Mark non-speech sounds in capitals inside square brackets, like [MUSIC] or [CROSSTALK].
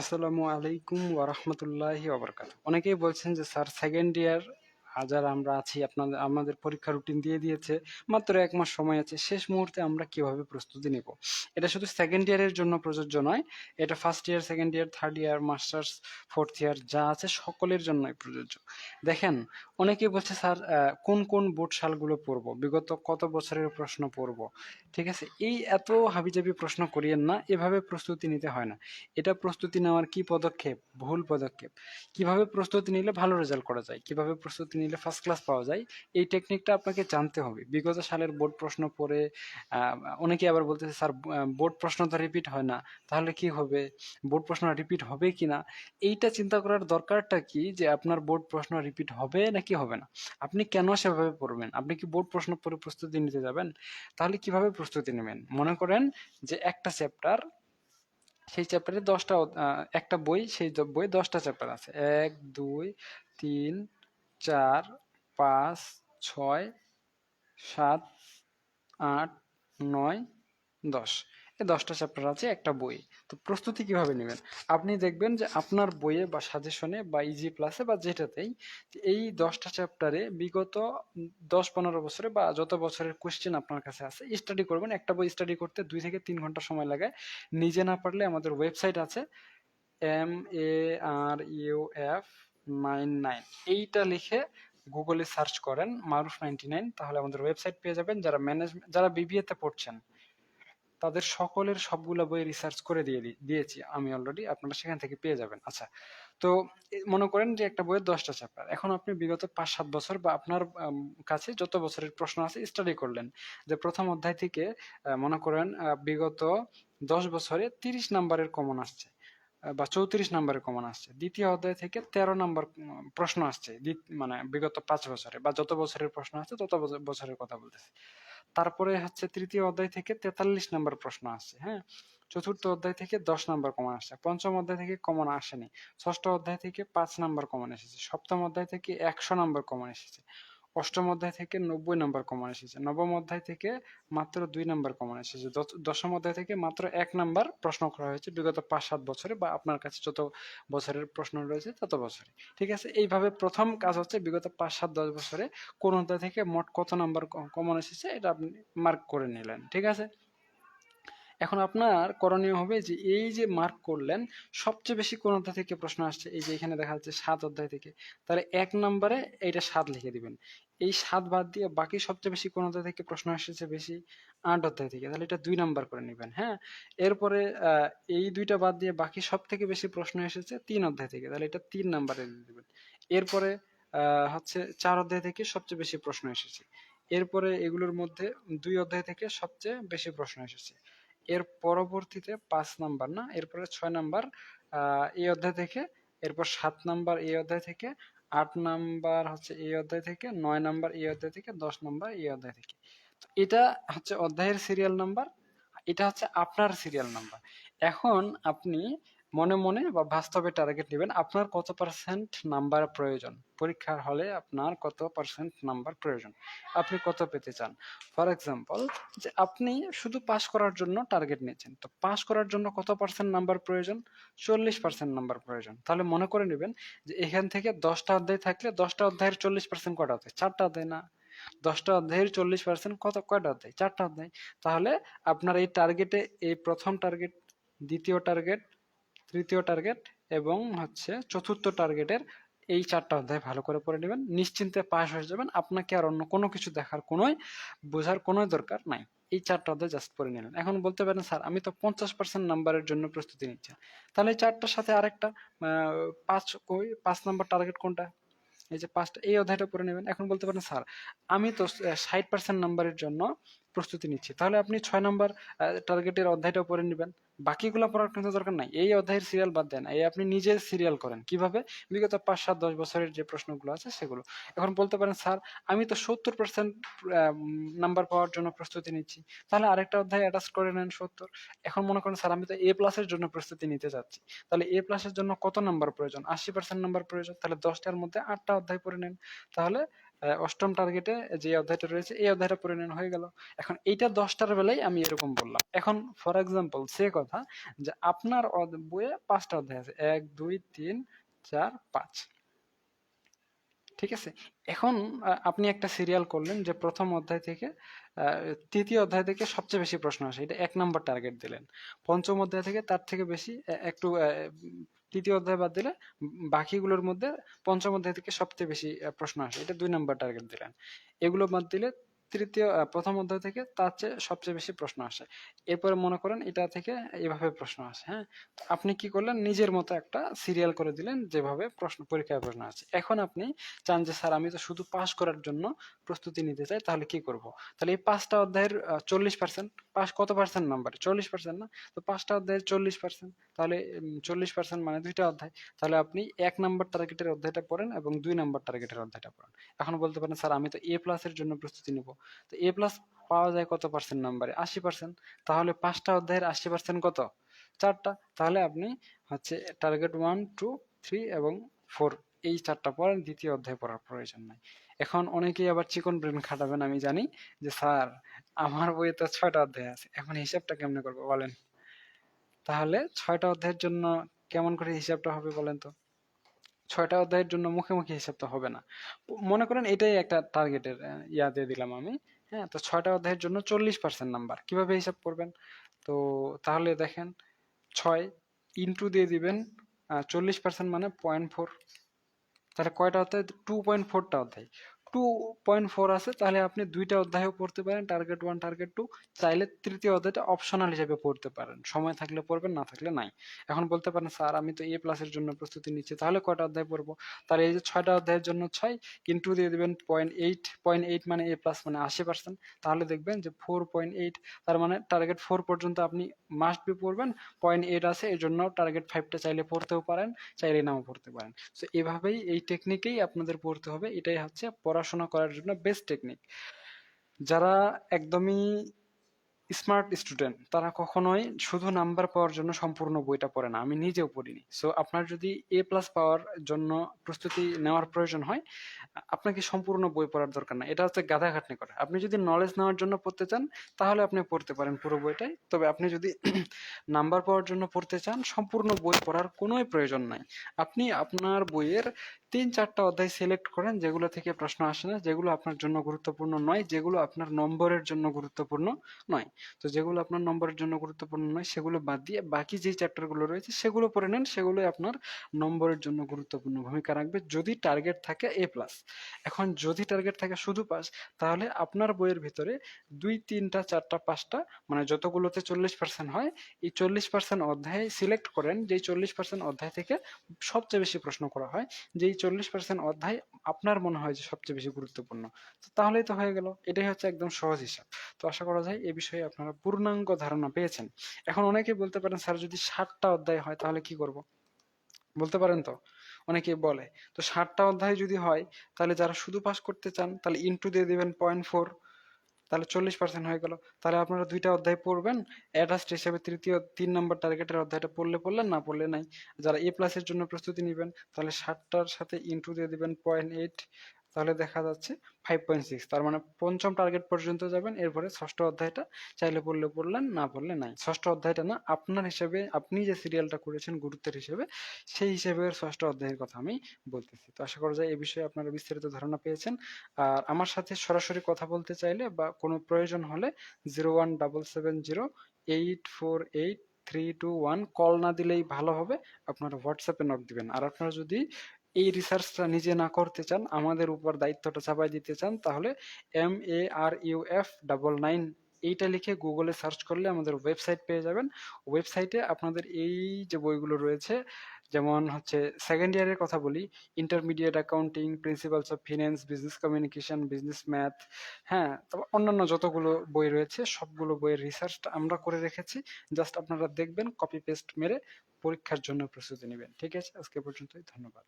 আসসালামু আলাইকুম ওয়ারহমতুল্লাহ ওবরকাত অনেকেই বলছেন যে, স্যার সেকেন্ড ইয়ার হাজার আমরা আছি, আপনাদের, আমাদের পরীক্ষা রুটিন দিয়ে দিয়েছে, মাত্র এক মাস সময় আছে, শেষ মুহূর্তে আমরা কীভাবে প্রস্তুতি নেব? এটা শুধু সেকেন্ড ইয়ারের জন্য প্রযোজ্য নয়, এটা first year second year third year masters fourth year যা আছে, সকলের জন্যই প্রযোজ্য। দেখেন, অনেকেই বলছে, স্যার কোন কোন বোর্ড সালগুলো পড়ব বিগত কত বছরের প্রশ্ন পড়ব ঠিক আছে? এই এত হাবিজাবি প্রশ্ন করিয়েন না, এভাবে প্রস্তুতি নিতে হয় না। এটা প্রস্তুতি নেওয়ার কি পদক্ষেপ? ভুল পদক্ষেপ। কীভাবে প্রস্তুতি নিলে ভালো রেজাল্ট করা যায়? কীভাবে প্রস্তুতি নিলে ফার্স্ট ক্লাস পাওয়া যায়? এই টেকনিকটা আপনাকে জানতে হবে। বিগত সালের বোর্ড প্রশ্ন পড়ে অনেকে আবার বলতেছে, স্যার বোর্ড প্রশ্ন তো রিপিট হয় না। তাহলে কি হবে? বোর্ড প্রশ্ন রিপিট হবে কি না এইটা চিন্তা করার দরকারটা কি? যে আপনার বোর্ড প্রশ্ন রিপিট হবে নাকি হবে না? আপনি কেন সেভাবে পড়বেন? আপনি কি বোর্ড প্রশ্ন পড়ে প্রস্তুতি নিতে যাবেন? তাহলে কীভাবে প্রস্তুতি নেবেন? মনে করেন যে একটা চ্যাপ্টার, সেই চ্যাপ্টারে দশটা একটা বই, সেই বই দশটা চ্যাপ্টার আছে। এক, দুই, তিন, চার, পাঁচ, ছয়, সাত, আট, নয়, দশ। দশটা চ্যাপ্টার আছে, একটা বই। তো প্রস্তুতি কীভাবে নেবেন? আপনি দেখবেন যে আপনার বইয়ে বা সাজেশনে বা ইজি প্লাসে বা যেটাতেই এই দশটা চ্যাপ্টারে বিগত দশ পনেরো বছরে বা যত বছরের কোশ্চেন আপনার কাছে আছে স্টাডি করবেন। একটা বই স্টাডি করতে দুই থেকে তিন ঘণ্টা সময় লাগে। নিজে না পারলে আমাদের ওয়েবসাইট আছে M A R U F nine nine এইটা লিখে গুগলে সার্চ করেন মারুফ নাইনটি নাইন তাহলে আমাদের ওয়েবসাইট পেয়ে যাবেন। যারা ম্যানেজমেন্ট যারা বিবিএ তে পড়ছেন তাদের সকলের সবগুলো বই রিসার্চ করে দিয়ে দিয়েছি। আমি অলরেডি আপনারা সেখান থেকে পেয়ে যাবেন। আচ্ছা তো মনে করেন যে একটা বইয়ের দশটা চ্যাপ্টার এখন আপনি বিগত পাঁচ সাত বছর বা আপনার কাছে যত বছরের প্রশ্ন আছে স্টাডি করলেন। যে প্রথম অধ্যায় থেকে মনে করেন বিগত দশ বছরে তিরিশ নাম্বারের কমন আসছে বা চৌত্রিশ নাম্বারের কমন আসছে। দ্বিতীয় অধ্যায় থেকে তেরো নাম্বার প্রশ্ন আসছে। মানে বিগত পাঁচ বছরে বা যত বছরের প্রশ্ন আসছে তত বছর- বছরের কথা বলতেছি। তারপরে হচ্ছে তৃতীয় অধ্যায় থেকে তেতাল্লিশ নাম্বার প্রশ্ন আসছে হ্যাঁ? চতুর্থ অধ্যায় থেকে দশ নাম্বার কমন আসছে, পঞ্চম অধ্যায় থেকে কমন আসেনি, ষষ্ঠ অধ্যায় থেকে পাঁচ নাম্বার কমন এসেছে, সপ্তম অধ্যায় থেকে একশো নাম্বার কমন এসেছে। অষ্টম অধ্যায় থেকে নব্বই নম্বর কমন এসেছে। নবম অধ্যায় থেকে মাত্র দুই নাম্বার কমন এসেছে। দশম অধ্যায় থেকে মাত্র এক নম্বর প্রশ্ন করা হয়েছে। বিগত পাঁচ, সাত বছরে বা আপনার কাছে যত বছরের প্রশ্ন রয়েছে তত বছরে। ঠিক আছে? এইভাবে প্রথম কাজ হচ্ছে বিগত পাঁচ, সাত, দশ বছরে কোন অধ্যায় থেকে মোট কত নাম্বার কমন এসেছে এটা আপনি মার্ক করে নিলেন। ঠিক আছে? এখন আপনার করণীয় হবে যে এই যে মার্ক করলেন, সবচেয়ে বেশি কোন অধ্যায় থেকে প্রশ্ন আসছে? এই যে এখানে দেখা যাচ্ছে সাত অধ্যায় থেকে। তাহলে এক নম্বরে এইটা সাত লিখে দিবেন। এই সাত বাদ দিয়ে বাকি সবচেয়ে বেশি কোন অধ্যায় থেকে প্রশ্ন এসেছে বেশি? আট অধ্যায় থেকে। তাহলে এটা দুই নাম্বার করে নেবেন হ্যাঁ? এরপরে এই দুইটা বাদ দিয়ে বাকি সব থেকে বেশি প্রশ্ন এসেছে তিন অধ্যায় থেকে। তাহলে এটা তিন নাম্বারে দিয়ে দিবেন। এরপরে হচ্ছে চার অধ্যায় থেকে সবচেয়ে বেশি প্রশ্ন এসেছে। এরপরে এগুলোর মধ্যে দুই অধ্যায় থেকে সবচেয়ে বেশি প্রশ্ন এসেছে। এর পরবর্তীতে পাঁচ নাম্বার, না? এরপরে ছয় নাম্বার এই অধ্যায় থেকে, এরপর সাত নাম্বার এই অধ্যায় থেকে, আট নাম্বার হচ্ছে এই অধ্যায় থেকে, নয় নাম্বার এই অধ্যায় থেকে, দশ নাম্বার এই অধ্যায় থেকে। এটা হচ্ছে অধ্যায়ের সিরিয়াল নাম্বার এটা হচ্ছে আপনার সিরিয়াল নাম্বার এখন আপনি মনে মনে বা বাস্তবে টার্গেট নেবেন, আপনার কত পার্সেন্ট নাম্বার প্রয়োজন? পরীক্ষার হলে আপনার কত পার্সেন্ট নাম্বার প্রয়োজন? আপনি কত পেতে চান? ফর এক্সাম্পল যে আপনি শুধু পাস করার জন্য টার্গেট নিয়েছেন, তো পাস করার জন্য কত পার্সেন্ট নাম্বার প্রয়োজন? চল্লিশ পার্সেন্ট নাম্বার প্রয়োজন। তাহলে মনে করে নেবেন যে এখান থেকে দশটা অধ্যায় থাকলে দশটা অধ্যায়ের চল্লিশ পার্সেন্ট কটা অধ্যায়? চারটা অধ্যায় না। দশটা অধ্যায়ের চল্লিশ পার্সেন্ট কত, কয়টা অধ্যায়? চারটা অধ্যায়। তাহলে আপনার এই টার্গেটে এই প্রথম টার্গেট দ্বিতীয় টার্গেট তৃতীয় টার্গেট এবং হচ্ছে চতুর্থ টার্গেটের এই চারটা অধ্যায় ভালো করে পড়ে নেবেন। নিশ্চিন্তে পাশ হয়ে যাবেন। আপনাকে আর অন্য কোনো কিছু দেখার কোনোই, বোঝার কোনো দরকার নাই। এই চারটা অধ্যায় জাস্ট পড়ে নিলেন। এখন বলতে পারেন, স্যার, আমি তো পঞ্চাশ পার্সেন্ট নাম্বারের জন্য প্রস্তুতি নিচ্ছি। তাহলে এই চারটার সাথে আরেকটা পাঁচ পাঁচ নাম্বার টার্গেট কোনটা? এই যে পাঁচটা, এই অধ্যায়টা পড়ে নেবেন। এখন বলতে পারেন, স্যার, আমি তো ষাট পার্সেন্ট নাম্বারের জন্য প্রস্তুতি নিচ্ছি। তাহলে আপনি ছয় নাম্বার টার্গেটের অধ্যায়টা পড়ে নেবেন। বাকিগুলো পড়ার কিন্তু দরকার নাই। এই অধ্যায়ের সিরিয়াল বাদ দেন। এই আপনি নিজে সিরিয়াল করেন। কীভাবে? বিগত পাঁচ সাত দশ বছরের যে প্রশ্নগুলো আছে সেগুলো। এখন বলতে পারেন, স্যার, আমি তো সত্তর পার্সেন্ট নাম্বার পাওয়ার জন্য প্রস্তুতি নিচ্ছি। তাহলে আরেকটা অধ্যায় অ্যাটাচ করে নেন সত্তর। এখন মনে করেন, স্যার, আমি তো এ প্লাসের জন্য প্রস্তুতি নিতে চাচ্ছি তাহলে এ প্লাসের জন্য কত নাম্বার প্রয়োজন? আশি পার্সেন্ট নাম্বার প্রয়োজন। তাহলে দশটার মধ্যে আটটা অধ্যায় পড়ে নেন। তাহলে অষ্টম টার্গেটে যে অধ্যায়টা রয়েছে, এই অধ্যায়টা নেন, হয়ে গেল। এখন এইটা দশটার বেলায় আমি এরকম বললাম। এখন ফর এক্সাম্পল সে কথা যে আপনার বইয়ে পাঁচটা অধ্যায় আছে। এক, দুই, তিন, চার, পাঁচ। ঠিক আছে? এখন আপনি একটা সিরিয়াল করলেন যে প্রথম অধ্যায় থেকে তৃতীয় অধ্যায় থেকে সবচেয়ে বেশি প্রশ্ন আসে। এটা এক নম্বর টার্গেট দিলেন। পঞ্চম অধ্যায় থেকে তার থেকে বেশি একটু তৃতীয় অধ্যায় বাদ দিলে বাকিগুলোর মধ্যে পঞ্চম অধ্যায় থেকে সবচেয়ে বেশি প্রশ্ন আসে। এটা দুই নম্বর টার্গেট দিলেন। এগুলো বাদ দিলে তৃতীয় প্রথম অধ্যায় থেকে তার চেয়ে সবচেয়ে বেশি প্রশ্ন আসে। এরপরে মনে করেন এটা থেকে এভাবে প্রশ্ন আসে হ্যাঁ? আপনি কি করলেন? নিজের মতো একটা সিরিয়াল করে দিলেন যেভাবে প্রশ্ন, পরীক্ষায় প্রশ্ন আছে এখন আপনি চান যে, স্যার, আমি তো শুধু পাস করার জন্য প্রস্তুতি নিতে চাই, তাহলে কি করব? তাহলে এই পাঁচটা অধ্যায়ের চল্লিশ পার্সেন্ট পাস কত পার্সেন্ট নাম্বার চল্লিশ পার্সেন্ট না? তো পাঁচটা অধ্যায়ের চল্লিশ পার্সেন্ট তাহলে চল্লিশ পার্সেন্ট মানে দুইটা অধ্যায়। তাহলে আপনি এক নাম্বার টার্গেটের অধ্যায়টা পড়েন এবং দুই নাম্বার টার্গেটের অধ্যায়টা পড়েন। এখন বলতে পারেন, স্যার, আমি তো এ প্লাসের জন্য প্রস্তুতি নিব। তো এ প্লাস পাওয়া যায় কত পার্সেন্ট নাম্বারে আশি পার্সেন্ট তাহলে পাঁচটা অধ্যায়ের আশি পার্সেন্ট কত? চারটা। তাহলে আপনি হচ্ছে টার্গেট ওয়ান টু থ্রি এবং ফোর এই চারটা পড়েন। দ্বিতীয় অধ্যায় পড়ার প্রয়োজন নাই। এখন অনেকেই আবার চিকন ব্রেন খাটাবেন, আমি জানি যে, স্যার আমার বইয়ে তো ছয়টা অধ্যায় আছে। এখন হিসাবটা কেমনে করব বলেন? তাহলে ছয়টা অধ্যায়ের জন্য কেমন করে হিসাবটা হবে বলেন তো? ছয়টা অধ্যায়ের জন্য মুখে মুখে হিসাব তো হবে না। মনে করেন এটাই একটা টার্গেটের ইয়া দিয়ে দিলাম আমি। হ্যাঁ তো ছয়টা অধ্যায়ের জন্য চল্লিশ পার্সেন্ট নাম্বার কীভাবে হিসাব করবেন? তো তাহলে দেখেন, ছয় ইন্টু দিয়ে দিবেন চল্লিশ পার্সেন্ট মানে পয়েন্ট ফোর তাহলে কয়টা অধ্যায়? টু পয়েন্ট ফোরটা অধ্যায়। টু পয়েন্ট ফোর আছে, তাহলে আপনি দুইটা অধ্যায়ও পড়তে পারেন টার্গেট ওয়ান টার্গেট টু চাইলে তৃতীয় অধ্যায়টা অপশনাল হিসেবে পড়তে পারেন। সময় থাকলে পড়বেন, না থাকলে নাই। এখন বলতে পারেন, স্যার, আমি তো এ প্লাসের জন্য প্রস্তুতি নিচ্ছি, তাহলে কয়টা অধ্যায় পড়ব? তাহলে এই যে ছয়টা অধ্যায়ের জন্য ছয় ইন্টু দিয়ে দেবেন পয়েন্ট এইট পয়েন্ট এইট মানে এ প্লাস মানে আশি পার্সেন্ট তাহলে দেখবেন যে ফোর পয়েন্ট এইট তার মানে টার্গেট ফোর পর্যন্ত আপনি মাস্ট বি পড়বেন। পয়েন্ট এইট আছে এর জন্য টার্গেট ফাইভটা চাইলে পড়তেও পারেন, চাইলে নাও পড়তে পারেন। তো এভাবেই এই টেকনিকেই আপনাদের পড়তে হবে। এটাই হচ্ছে পড়াশোনা করার জন্য বেস্ট টেকনিক যারা একদমই স্মার্ট স্টুডেন্ট তারা কখনোই শুধু নাম্বার পাওয়ার জন্য সম্পূর্ণ বইটা পড়ে না। আমি নিজেও পড়িনি। সো আপনার যদি এ প্লাস পাওয়ার জন্য প্রস্তুতি নেওয়ার প্রয়োজন হয়, আপনাকে সম্পূর্ণ বই পড়ার দরকার না এটা হচ্ছে গাধা খাটনি করে। আপনি যদি নলেজ নেওয়ার জন্য পড়তে চান, তাহলে আপনি পড়তে পারেন পুরো বইটাই। তবে আপনি যদি [CLEARS THROAT] নাম্বার পাওয়ার জন্য পড়তে চান, সম্পূর্ণ বই পড়ার কোনোই প্রয়োজন নাই। আপনি আপনার বইয়ের তিন চারটা অধ্যায় সিলেক্ট করেন, যেগুলো থেকে প্রশ্ন আসে না, যেগুলো আপনার জন্য গুরুত্বপূর্ণ নয়, যেগুলো আপনার নম্বরের জন্য গুরুত্বপূর্ণ নয়। তো যেগুলো আপনার নম্বরের জন্য গুরুত্বপূর্ণ নয়, সেগুলো বাদ দিয়ে বাকি যে চ্যাপ্টারগুলো রয়েছে, সেগুলো পড়ে নেন, সেগুলোই আপনার নম্বরের জন্য গুরুত্বপূর্ণ ভূমিকা রাখবে, যদি টার্গেট থাকে এ প্লাস এখন যদি টার্গেট থাকে শুধু পাস তাহলে আপনার বইয়ের ভিতরে দুই, তিনটা, চারটা, পাঁচটা মানে যতগুলোতে চল্লিশ পার্সেন্ট হয়, এই চল্লিশ পার্সেন্ট অধ্যায় সিলেক্ট করেন, যেই চল্লিশ পার্সেন্ট অধ্যায় থেকে সবচেয়ে বেশি প্রশ্ন করা হয়, যেই চল্লিশ পার্সেন্ট অধ্যায় আপনার মনে হয় যে সবচেয়ে বেশি গুরুত্বপূর্ণ। তো তাহলেই তো হয়ে গেল। এটাই হচ্ছে একদম সহজ হিসাব। তো আশা করা যায় এ বিষয়ে আপনারা পূর্ণাঙ্গ ধারণা পেয়েছেন। এখন অনেকে বলতে পারেন, স্যার, যদি ষাটটা অধ্যায় হয় তাহলে কি করব? বলতে পারেন তো? অনেকে বলে, তো ষাটটা অধ্যায় যদি হয় তাহলে যারা শুধু পাস করতে চান তাহলে ইন্টু দিয়ে দিবেন পয়েন্ট ফোর তাহলে চল্লিশ পার্সেন্ট হয়ে গেল। তাহলে আপনারা দুইটা অধ্যায় পড়বেন। অ্যাডাস্ট হিসেবে তৃতীয় তিন নম্বর টার্গেটের অধ্যায়টা পড়লে পড়লেন, না পড়লে নাই। যারা এ প্লাসের জন্য প্রস্তুতি নেবেন, তাহলে ষাটটার সাথে ইন্টু দিয়ে দিবেন পয়েন্ট এইট তাহলে দেখা যাচ্ছে ফাইভ পয়েন্ট সিক্স তার মানে পঞ্চম টার্গেট পর্যন্ত যাবেন, এরপরে ষষ্ঠ অধ্যায়টা চাইলে পড়লে পড়লেন, না পড়লে নাই। ষষ্ঠ অধ্যায়টা না, আপনার হিসেবে, আপনি যে সিরিয়ালটা করেছেন গুরুত্বের হিসেবে, সেই হিসেবে ষষ্ঠ অধ্যায়ের কথা আমি বলতেছি। তো আশা করা যায় এই বিষয়ে আপনারা বিস্তারিত ধারণা পেয়েছেন। আর আমার সাথে সরাসরি কথা বলতে চাইলে বা কোনো প্রয়োজন হলে zero one double seven zero eight four eight three two one call না দিলেই ভালো হবে। আপনারা হোয়াটসঅ্যাপে নক দিবেন। আর আপনারা যদি এই রিসার্চটা নিজে না করতে চান, আমাদের উপর দায়িত্বটা চাপাই দিতে চান, তাহলে M A R U F double nine এইটা লিখে গুগলে সার্চ করলে আমাদের ওয়েবসাইট পেয়ে যাবেন। ওয়েবসাইটে আপনাদের এই যে বইগুলো রয়েছে, যেমন হচ্ছে সেকেন্ড ইয়ারের কথা বলি intermediate accounting principles of finance business communication business math হ্যাঁ তারপর অন্যান্য যতগুলো বই রয়েছে, সবগুলো বইয়ের রিসার্চটা আমরা করে রেখেছি। জাস্ট আপনারা দেখবেন কপি পেস্ট মেরে পরীক্ষার জন্য প্রস্তুতি নেবেন। ঠিক আছে, আজকে পর্যন্তই, ধন্যবাদ।